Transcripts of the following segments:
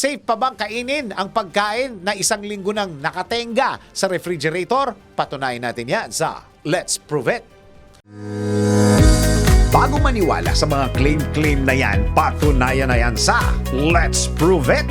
Safe pa bang kainin ang pagkain na isang linggo nang nakatenga sa refrigerator? Patunayan natin yan sa Let's Prove It. Bago maniwala sa mga claim-claim na yan, patunayan na yan sa Let's Prove It!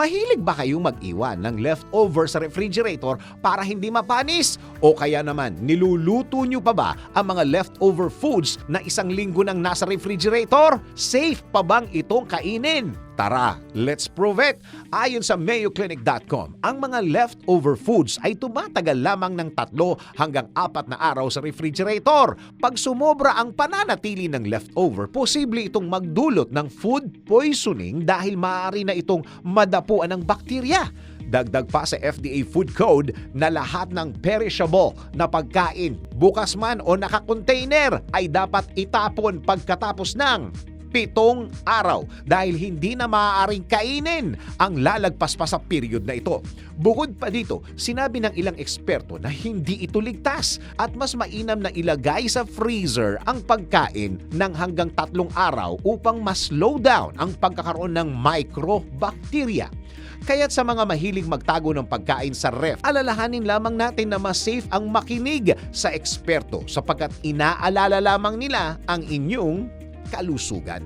Mahilig ba kayong mag-iwan ng leftover sa refrigerator para hindi mapanis? O kaya naman, niluluto nyo pa ba ang mga leftover foods na isang linggo nang nasa refrigerator? Safe pa bang itong kainin? Tara, let's prove it! Ayon sa mayoclinic.com, ang mga leftover foods ay tumatagal lamang ng tatlo hanggang apat na araw sa refrigerator. Pag sumobra ang pananatili ng leftover, posible itong magdulot ng food poisoning dahil maaari na itong madapuan ng bakterya. Dagdag pa sa FDA Food Code na lahat ng perishable na pagkain, bukas man o nakakontainer ay dapat itapon pagkatapos ng pitong araw dahil hindi na maaaring kainin ang lalagpas pa sa period na ito. Bukod pa dito, sinabi ng ilang eksperto na hindi ito ligtas at mas mainam na ilagay sa freezer ang pagkain ng hanggang tatlong araw upang mas slow down ang pagkakaroon ng microbacteria. Kaya't sa mga mahilig magtago ng pagkain sa ref, alalahanin lamang natin na mas safe ang makinig sa eksperto sapagkat inaalala lamang nila ang inyong kalusugan.